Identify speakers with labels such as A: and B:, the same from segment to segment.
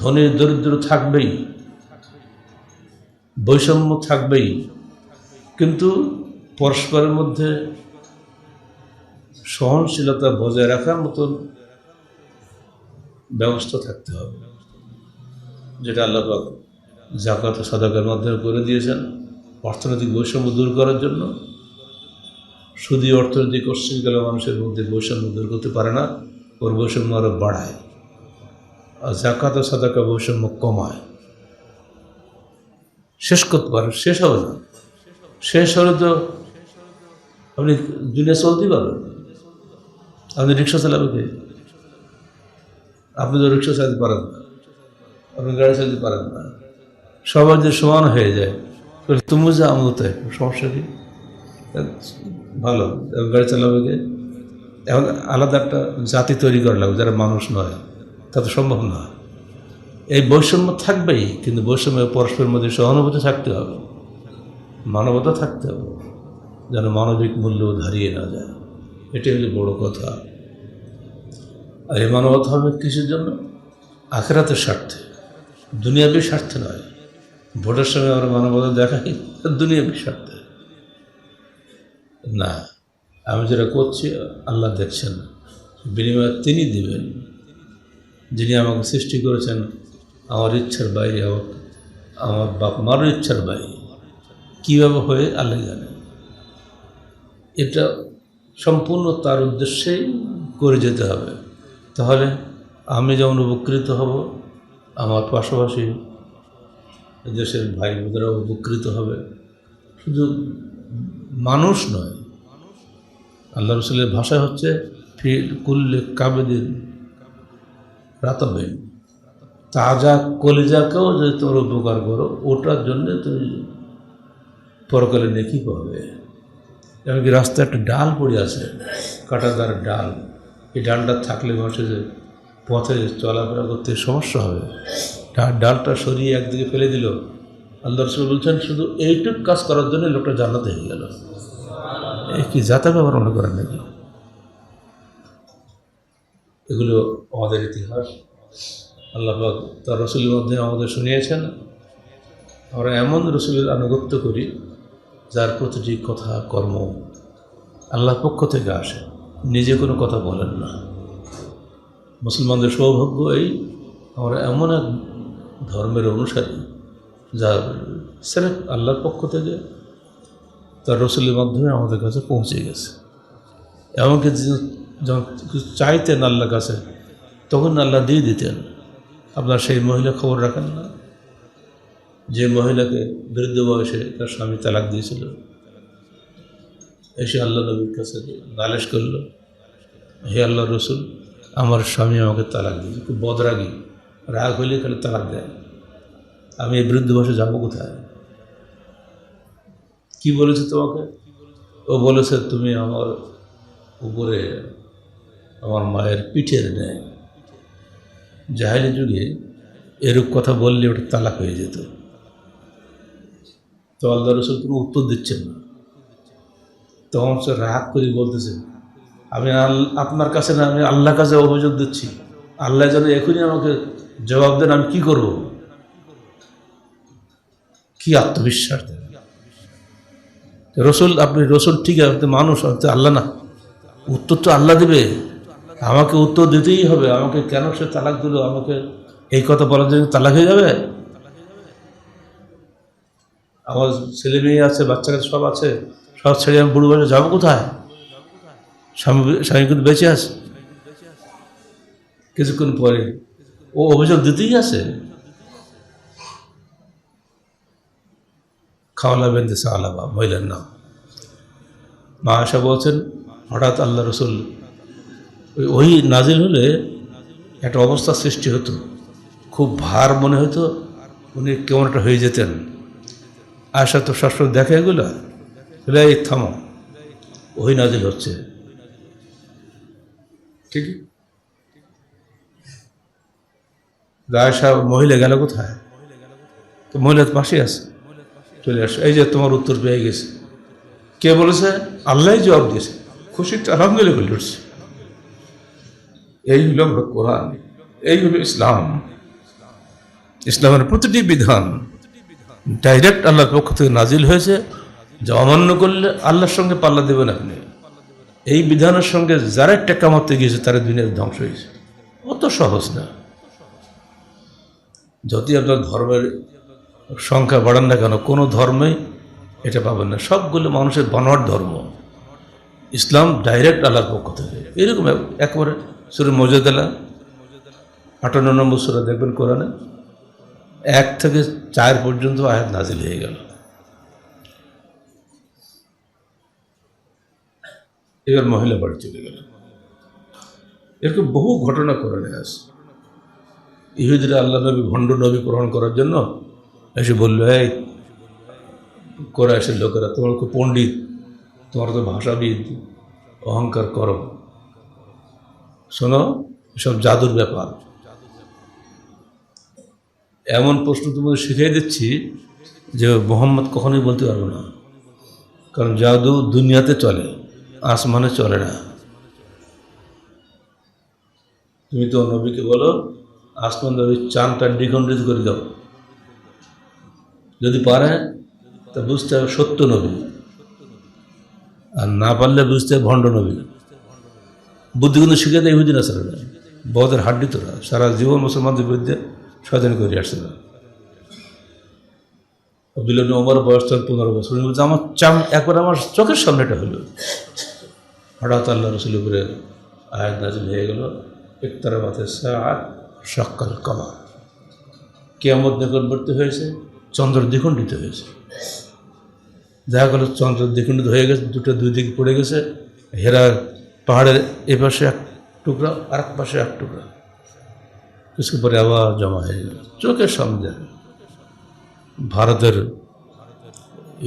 A: ধনী, দরিদ্র থাকবেই, বৈষম্য থাকবেই, কিন্তু পরস্পরের মধ্যে সহনশীলতা বজায় রাখার মতন ব্যবস্থা থাকতে হবে, যেটা আল্লাহ জাকাত ও সাদাকার মাধ্যমে করে দিয়েছেন অর্থনৈতিক বৈষম্য দূর করার জন্য। শুধু অর্থনৈতিক অশ্বিনকালে মানুষের মধ্যে বৈষম্য দূর করতে পারে না, ওর বৈষম্য আরও বাড়ায়। জাকাত ও সাদাকা বৈষম্য কমায় শেষ করতে পারেন শেষ হবে না। শেষ হলে তো আপনি দুনিয়া চলতেই পারবেন। আপনি রিক্সা চালাবে কে? আপনি তো রিক্সা চালাতে পারেন না। আপনি গাড়ি চালাতে পারেন না। সবার যে সমান হয়ে যায় তুমি যা আমও তাই সমস্যা কি? ভালো। গাড়ি চালাবে কে? এখন আলাদা একটা জাতি তৈরি করা লাগবে, যারা মানুষ নয়। তা তো সম্ভব না। এই বৈষম্য থাকবেই, কিন্তু বৈষম্য পরস্পরের মধ্যে সহানুভূতি থাকতে হবে। মানবতা থাকতে হবে, যেন মানবিক মূল্য হারিয়ে না যায়। এটাই হলো বড় কথা। আর এই মানবতা হবে কিসের জন্য? আখেরাতের স্বার্থে। দুনিয়াবী স্বার্থে নয়। ভোটের সময় আমরা মানবতা দেখাই, দুনিয়াবী স্বার্থে। না, আমি যেটা করছি, আল্লাহ দেখছেন। বিনিময়ে তিনি দিবেন। যিনি আমাকে সৃষ্টি করেছেন, আমার ইচ্ছার বাইরে আমার আমার বাপ মারও ইচ্ছার বাইরে কীভাবে হয়ে আল্লাহ জানে। এটা সম্পূর্ণ তার উদ্দেশ্যেই করে যেতে হবে। তাহলে আমি যেমন উপকৃত হব, আমার পাশাপাশি দেশের ভাই বোনেরাও উপকৃত হবে। শুধু মানুষ নয়, আল্লাহ রসুলের ভাষা হচ্ছে ফি কুল্লে কাবেদিন রাতাবেন তাজা কলিজাকেও যদি তোমরা উপকার করো, ওটার জন্যে তুমি পরকালে নেকি পাবে এমনকি রাস্তায় একটা ডাল পড়ে আছে কাটাদার ডাল। এই ডালটা থাকলে মানুষের যে পথে চলাফেরা করতে সমস্যা হবে। ডালটা সরিয়ে একদিকে ফেলে দিল। আল্লাহ রসুল বলছেন, শুধু এইটুক কাজ করার জন্য লোকটা জান্নাতে হয়ে গেল। এই কি যাতা ব্যবহার মনে করেন নাকি? এগুলো আমাদের ইতিহাস। আল্লাহ তার রসুলের মধ্যে আমাদের শুনিয়েছেন। আমরা এমন রসুলের আনুগত্য করি, যার প্রতিটি কথা কর্ম। আল্লাহর পক্ষ থেকে আসে, নিজে কোনো কথা বলেন না। মুসলমানদের সৌভাগ্য এই, আমরা এমন এক ধর্মের অনুসারী যা সেরেফ আল্লাহর পক্ষ থেকে তার রসুলের মাধ্যমে আমাদের কাছে পৌঁছে গেছে। এমনকি যখন চাইতেন আল্লাহর কাছে, তখন আল্লাহ দিয়ে দিতেন। আপনার সেই মহিলা খবর রাখেন না। যে মহিলাকে বৃদ্ধ বয়সে তার স্বামী তালাক দিয়েছিল, এসে আল্লাহ নবীর কাছে নালেশ করল, হে আল্লাহ রসুল, আমার স্বামী আমাকে তালাক দিয়েছে। খুব বদরাগী। রাগ হইলে খালি তালাক দেয়। আমি এই বৃদ্ধ বয়সে যাব কোথায়? কি বলেছে তোমাকে? ও বলেছে, তুমি আমার উপরে আমার মায়ের পিঠের নেয় জাহেলি যুগে এরূপ কথা বললে ওটা তালাক হয়ে যেত। তো আল্লাহ রসুল কোনো উত্তর দিচ্ছেন না। তখন সে রাগ করে বলতেছে, আমি আপনার কাছে না, আমি আল্লাহর কাছে অভিযোগ দিচ্ছি। আল্লাহ যেন এখনই আমাকে জবাব দেন, আমি কি করব? কি আত্মবিশ্বাস দেন। রসুল, আপনি রসুল ঠিক আছে, মানুষ আল্লাহ না। উত্তর তো আল্লাহ দেবে। আমাকে উত্তর দিতেই হবে, আমাকে কেন সে তালাক দিল, আমাকে এই কথা বলার জন্য তালাক হয়ে যাবে? আমার ছেলে মেয়ে আছে বাচ্চা কাছে সব আছে, সব ছেড়ে আমি বুড়ো বয়সে যাব কোথায়? স্বামী স্বামী কিন্তু বেঁচে আছে। কিছুক্ষণ পরে ও অভিযোগ দিতেই আছে খাওয়ালা বেন্দে সালাবা, মহিলার নাম। মা আশা বলছেন, হঠাৎ আল্লাহ রসুল ওই নাজিল হলে একটা অবস্থা সৃষ্টি হতো। খুব ভার মনে হতো, উনি কেমন একটা হয়ে যেতেন। আশা তো সবসময় দেখে এগুলো এই, থামো, ওই নাজিল হচ্ছে। ঠিক? আয়সা মহিলা গেল কোথায়? তো মহিলা তো পাশে আছে। চলে আসো। এই যে তোমার উত্তর পেয়ে গেছে। কে বলেছে? আল্লাহ জবাব দিয়েছে। খুশিটা আলহামদুলিল্লাহ বলে উঠছে। এই হলো কোরআন, এই হলো ইসলাম। ইসলামের প্রতিটি বিধান ডাইরেক্ট আল্লাহর পক্ষ থেকে নাজিল হয়েছে, যে অমান্য করলে আল্লাহর সঙ্গে পাল্লা দেবেন আপনি। এই বিধানের সঙ্গে যারা টেকা মারতে গিয়েছে, তারা দুনিয়ার ধ্বংস হয়েছে। অত সহজ না। যদি আপনার ধর্মের সংখ্যা বাড়ান না কেন, কোনো ধর্মেই এটা পাবেন না। সবগুলো মানুষের বানোয়ার ধর্ম। ইসলাম ডাইরেক্ট আল্লাহর পক্ষ থেকে। এরকম এক- একবারে সুরে মজাদালা, আটান্ন নম্বর সুরা দেখবেন কোরআনে? এক থেকে চার পর্যন্ত আয়াত নাজিল হয়ে গেল। এবার মহিলা বাড়ি চলে গেল। এরকম বহু ঘটনা কোরআনে আছে। ইহুদিরা আল্লাহ নবী, ভণ্ড নবী গ্রহণ করার জন্য এসে বলল, এই কোরআশের লোকেরা, তোমার পণ্ডিত, তোমার তো ভাষাবিদ, অহংকার করো। শোনো, এসব জাদুর ব্যাপার। এমন প্রশ্ন তোমাদের শিখিয়ে দিচ্ছি যে মোহাম্মদ কখনোই বলতে পারব না। কারণ জাদু দুনিয়াতে চলে, আসমানে চলে না। তুমি তো নবীকে বলো, আসমান নবী চানটা দ্বিখণ্ডিত করে দাও। যদি পারে, তা বুঝতে হবে সত্য নবী। আর না পারলে বুঝতে হবে ভণ্ড নবী। বুদ্ধি কিন্তু শিখে দেয় ইহুদিন আসলে না বদের হাড্ডি তোরা সারা জীবন মুসলমানদের বিরুদ্ধে স্বাধীন করে আসছে। না বিলন ওমর বয়স তখন পনেরো বছর। আমার চাম, একবার আমার চোখের সামনে এটা হলো। হঠাৎ আল্লাহ রসুল উপরে আয়াত নাজিল হয়ে গেল। একতারা মাথে সাত সকাল কমা কেয়ামত নিকটবর্তী হয়েছে, চন্দ্র দ্বিখণ্ডিত হয়েছে। দেখা গেল চন্দ্র দ্বিখণ্ডিত হয়ে গেছে, দুটো দুই দিকে পড়ে গেছে। হেরা পাহাড়ের এ পাশে এক টুকরা আর এক পাশে এক টুকরা। কিছু পরে আবার জমা হয়ে গেল। চোখের সামনে ভারতের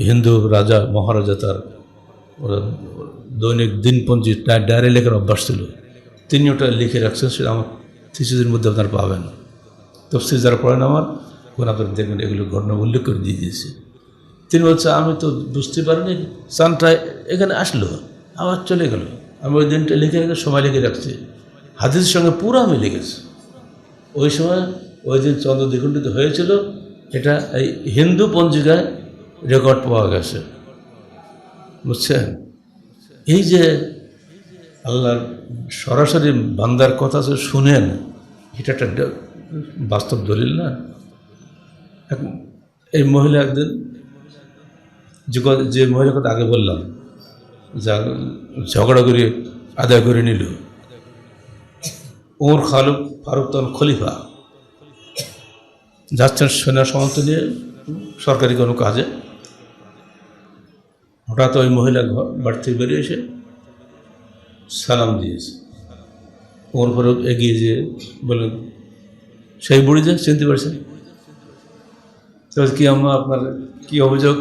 A: হিন্দু রাজা, মহারাজা তার দৈনিক দিনপঞ্জি ডায়েরি লেখার অভ্যাস ছিল। তিনি ওটা লিখে রাখছেন, সেটা আমার থিসিসের মধ্যে আপনারা পাবেন। তফসিল যারা পড়েন আমার, ওখানে আপনারা দেখবেন এগুলো ঘটনা উল্লেখ করে দিয়ে দিয়েছে। তিনি বলছে, আমি তো বুঝতে পারিনি চানটা এখানে আসলো, আবার চলে গেল। আমি ওই দিনটা লিখে রেখে সময় লিখে রাখছি। হাদিসের সঙ্গে পুরো আমি লিখেছি ওই সময় ওই দিন চন্দ্র দ্বিখণ্ডিত হয়েছিল, এটা এই হিন্দু পঞ্জিকায় রেকর্ড পাওয়া গেছে। বুঝছেন? এই যে আল্লাহর সরাসরি বান্দার কথা যে শুনেন, এটা একটা বাস্তব দলিল না? এই মহিলা একদিন যে মহিলার কথা আগে বললাম ঝগড়া করে আদায় করে নিল। ওমর খালুক ফারুক তখন খলিফা। যাচ্ছেন সেনা সমর্থ নিয়ে সরকারি কোনো কাজে। হঠাৎ ওই মহিলা ঘর, বাড়ি থেকে বেরিয়ে এসে সালাম দিয়েছে। ওমর ফারুক এগিয়ে যেয়ে বললেন, সেই বুড়ি যে চিনতে পারছেন? কি আমরা, আপনার কি অভিযোগ?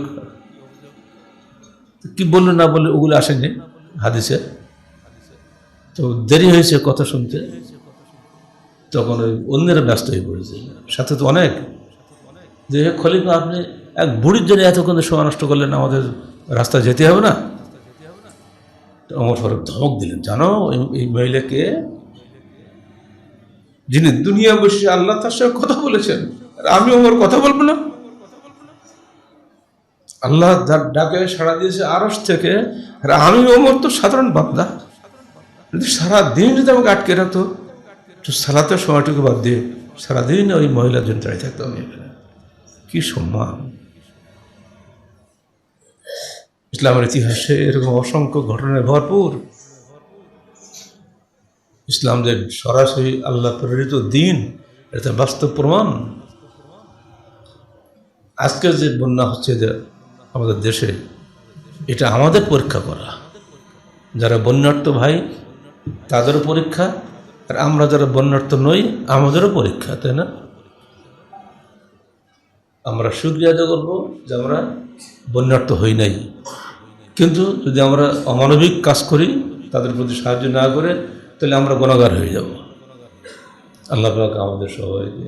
A: কি বলল না বললে ওগুলো আসেনি হাদিসে। তো দেরি হয়েছে কথা শুনতে। তখন ওই অন্যেরা ব্যস্ত হয়ে পড়েছে। সাথে তো অনেক। যে খলিফা, আপনি এক বুড়ির জন্য এতক্ষণ সময় নষ্ট করলেন, আমাদের রাস্তা যেতে হবে না? অমর ফারুক ধমক দিলেন, জানো, এই মহিলাকে যিনি দুনিয়া বসে আল্লাহ তার সঙ্গে কথা বলেছেন। আর আমি ওমর কথা বলব না? আল্লাহ ডাকে সাড়া দিয়েছে আরস থেকে আমি ওমর তো সাধারণ বাপদা যদি সারাদিন যদি আমাকে আটকে রাখতো, তো সারাতে সময়টুকু বাদ দিয়ে সারাদিন ওই মহিলার জন্য দাঁড়িয়ে থাকতো আমি। কি সম্মান। ইসলামের ইতিহাসে এরকম অসংখ্য ঘটনায় ভরপুর। ইসলাম যে সরাসরি আল্লাহ প্রেরিত দিন, এটা বাস্তব প্রমাণ। আজকে যে বন্যা হচ্ছে যে আমাদের দেশে এটা আমাদের পরীক্ষা করা। যারা বন্যার্থ ভাই, তাদেরও পরীক্ষা, আর আমরা যারা বন্যার্থ নই, আমাদেরও পরীক্ষা, তাই না? আমরা সুক্রিয়া আদায় করব যে আমরা বন্যার্থ হই নাই। কিন্তু যদি আমরা অমানবিক কাজ করি, তাদের প্রতি সাহায্য না করে, তাহলে আমরা গুণাগার হয়ে যাব। আল্লাহ আমাদের সবাইকে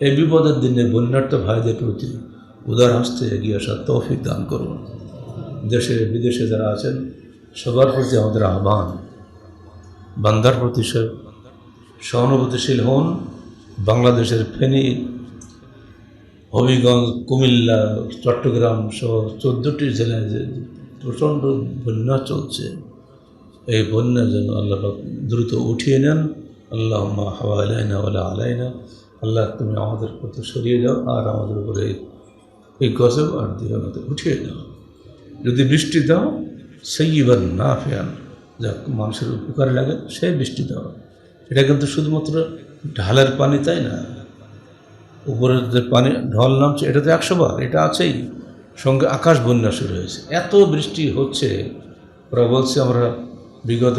A: এই বিপদের দিনে বন্যার্থ ভাইদের প্রতি উদার হস্তে এগিয়ে আসার তৌফিক দান করুন। দেশে, বিদেশে যারা আছেন, সবার প্রতি আমাদের আহ্বান। বান্দার প্রতি সহানুভূতিশীল হন। বাংলাদেশের ফেনী, হবিগঞ্জ, কুমিল্লা, চট্টগ্রাম সহ চোদ্দোটি জেলায় যে প্রচণ্ড বন্যা চলছে, এই বন্যা যেন আল্লাহ দ্রুত উঠিয়ে নেন। আল্লাহ হাওয়া আলাইনা আলাইনা। আল্লাহ তুমি আমাদের প্রতি সরিয়ে যাও আর আমাদের উপরে এই- গজব আর দিয়ে আমাদের উঠিয়ে দাও। যদি বৃষ্টি দাও সেই সেইবার না ফেয়ান যা মানুষের উপকারে লাগে সেই বৃষ্টি দাও। এটা কিন্তু শুধুমাত্র ঢালের পানি, তাই না? উপরের যে পানি, ঢল নামছে, এটা তো একশো বার, এটা আছেই। সঙ্গে আকাশ বন্যা শুরু হয়েছে। এত বৃষ্টি হচ্ছে, ওরা বলছে আমরা বিগত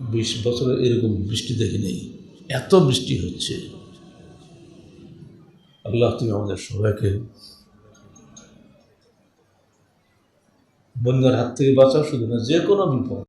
A: বিশ বছরে এরকম বৃষ্টি দেখি নেই এত বৃষ্টি হচ্ছে। আল্লাহ তুমি আমাদের সবাইকে বন্যার হাত থেকে বাঁচাও শুধু না যে কোনো বিপদ।